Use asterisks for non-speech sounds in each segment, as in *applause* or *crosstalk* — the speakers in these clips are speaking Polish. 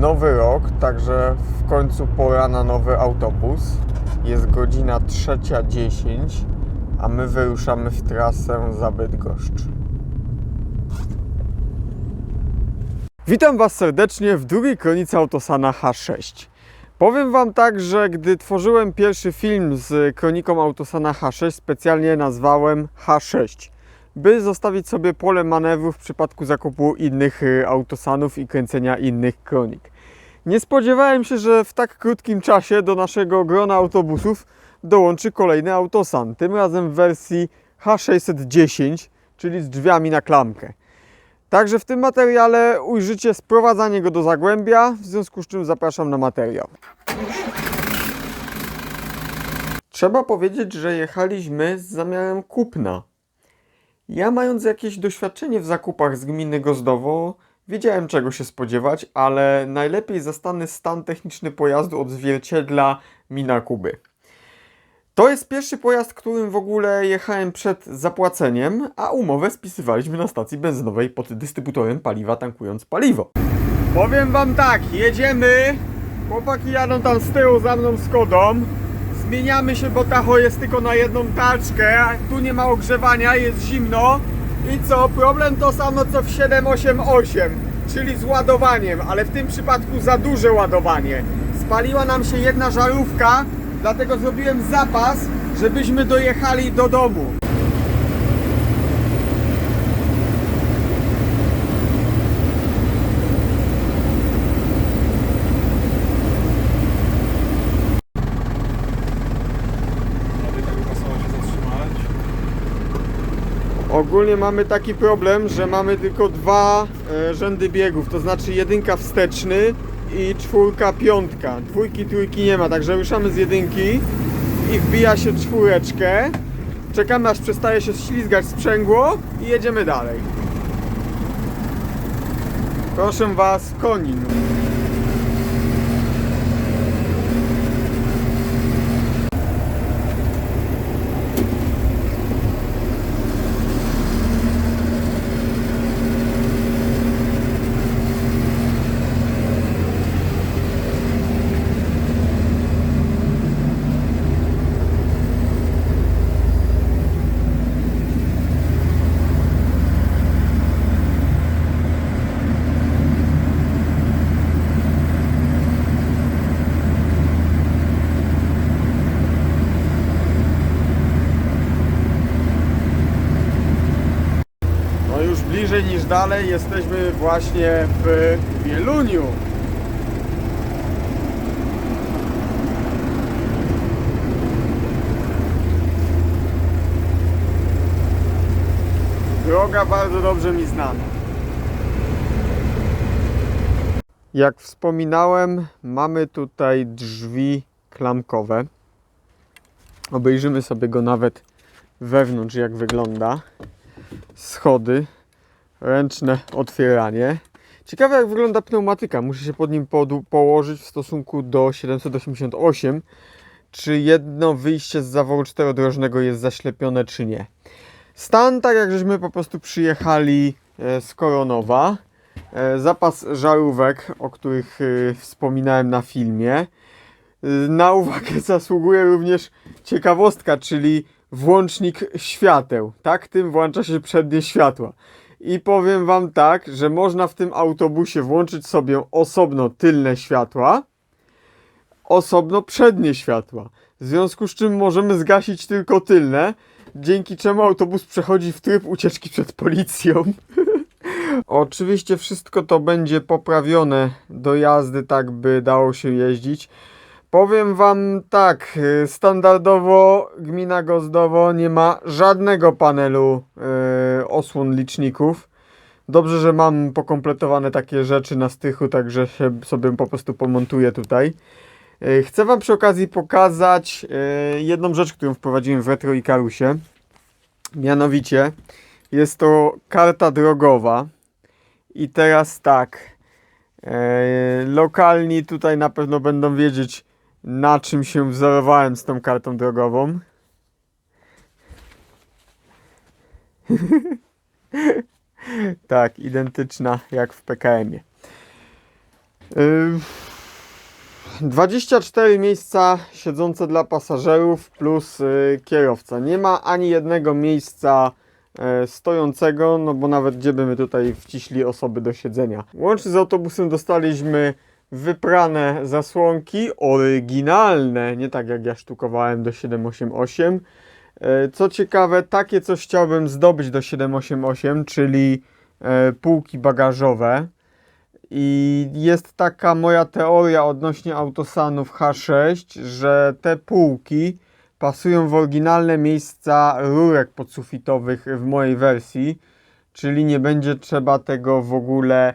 nowy rok, także w końcu pora na nowy autobus. Jest godzina 3.10, a my wyruszamy w trasę za Bydgoszcz. Witam Was serdecznie w drugiej kronice Autosana H6. Powiem Wam tak, że gdy tworzyłem pierwszy film z kroniką Autosana H6, specjalnie nazwałem H6, by zostawić sobie pole manewru w przypadku zakupu innych y, Autosanów i kręcenia innych kronik. Nie spodziewałem się, że w tak krótkim czasie do naszego grona autobusów dołączy kolejny Autosan, tym razem w wersji H610, czyli z drzwiami na klamkę. Także w tym materiale ujrzycie sprowadzanie go do Zagłębia, w związku z czym zapraszam na materiał. Trzeba powiedzieć, że jechaliśmy z zamiarem kupna. Ja mając jakieś doświadczenie w zakupach z gminy Gozdowo, wiedziałem czego się spodziewać, ale najlepiej zastany stan techniczny pojazdu odzwierciedla mina Kuby. To jest pierwszy pojazd, którym w ogóle jechałem przed zapłaceniem, a umowę spisywaliśmy na stacji benzynowej pod dystrybutorem paliwa, tankując paliwo. Powiem wam tak, jedziemy, chłopaki jadą tam z tyłu za mną Skodą, zmieniamy się, bo tacho jest tylko na jedną taczkę, tu nie ma ogrzewania, jest zimno i co, problem to samo co w 788, czyli z ładowaniem, ale w tym przypadku za duże ładowanie. Spaliła nam się jedna żarówka, dlatego zrobiłem zapas, żebyśmy dojechali do domu. Prawie tak pasowo się zatrzymać. Ogólnie mamy taki problem, że mamy tylko dwa e, rzędy biegów, to znaczy jedynka wsteczny i czwórka piątka. Dwójki, trójki nie ma, także ruszamy z jedynki i wbija się czwóreczkę. Czekamy aż przestaje się ślizgać sprzęgło i jedziemy dalej. Proszę Was, konin. Dalej jesteśmy właśnie w Wieluniu. Droga bardzo dobrze mi znana. Jak wspominałem, mamy tutaj drzwi klamkowe. Obejrzymy sobie go nawet wewnątrz, jak wygląda schody, ręczne otwieranie. Ciekawe jak wygląda pneumatyka. Muszę się pod nim położyć w stosunku do 788. Czy jedno wyjście z zaworu czterodrożnego jest zaślepione, czy nie. Stan, tak jak żeśmy po prostu przyjechali e, z Koronowa. E, zapas żarówek, o których e, wspominałem na filmie. Na uwagę *laughs* zasługuje również ciekawostka, czyli włącznik świateł. Tak, tym włącza się przednie światła. I powiem Wam tak, że można w tym autobusie włączyć sobie osobno tylne światła, osobno przednie światła. W związku z czym możemy zgasić tylko tylne, dzięki czemu autobus przechodzi w tryb ucieczki przed policją. *laughs* Oczywiście wszystko to będzie poprawione do jazdy, tak by dało się jeździć. Powiem Wam tak, y, standardowo gmina Gozdowo nie ma żadnego panelu y, osłon liczników. Dobrze, że mam pokompletowane takie rzeczy na stychu, także się sobie po prostu pomontuję tutaj. Y, chcę Wam przy okazji pokazać y, jedną rzecz, którą wprowadziłem w Retro i Karusie. Mianowicie jest to karta drogowa. I teraz tak. E, lokalni tutaj na pewno będą wiedzieć, na czym się wzorowałem z tą kartą drogową. *laughs* tak, identyczna jak w PKM-ie. Yy, 24 miejsca siedzące dla pasażerów plus y, kierowca. Nie ma ani jednego miejsca e, stojącego, no bo nawet gdzie by tutaj wciśli osoby do siedzenia. Łącznie z autobusem dostaliśmy wyprane zasłonki, oryginalne, nie tak jak ja sztukowałem do 788. E, Co ciekawe, takie coś chciałbym zdobyć do 788, czyli e, półki bagażowe. I jest taka moja teoria odnośnie autosanów H6, że te półki pasują w oryginalne miejsca rurek podsufitowych w mojej wersji, czyli nie będzie trzeba tego w ogóle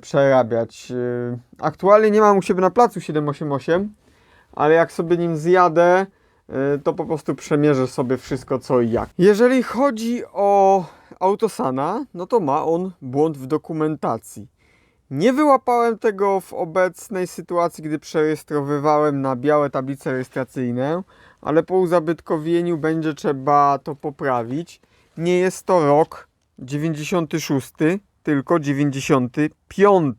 przerabiać. E, aktualnie nie mam u siebie na placu 788, ale jak sobie nim zjadę, e, to po prostu przemierzę sobie wszystko co i jak. Jeżeli chodzi o Autosana, no to ma on błąd w dokumentacji. Nie wyłapałem tego w obecnej sytuacji, gdy przerejestrowywałem na białe tablice rejestracyjne, ale po uzabytkowieniu będzie trzeba to poprawić. Nie jest to rok 96, tylko 95.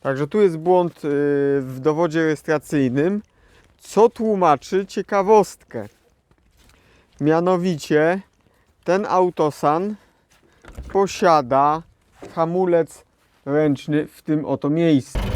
Także tu jest błąd yy, w dowodzie rejestracyjnym, co tłumaczy ciekawostkę. Mianowicie ten autosan posiada hamulec ręczny w tym oto miejscu.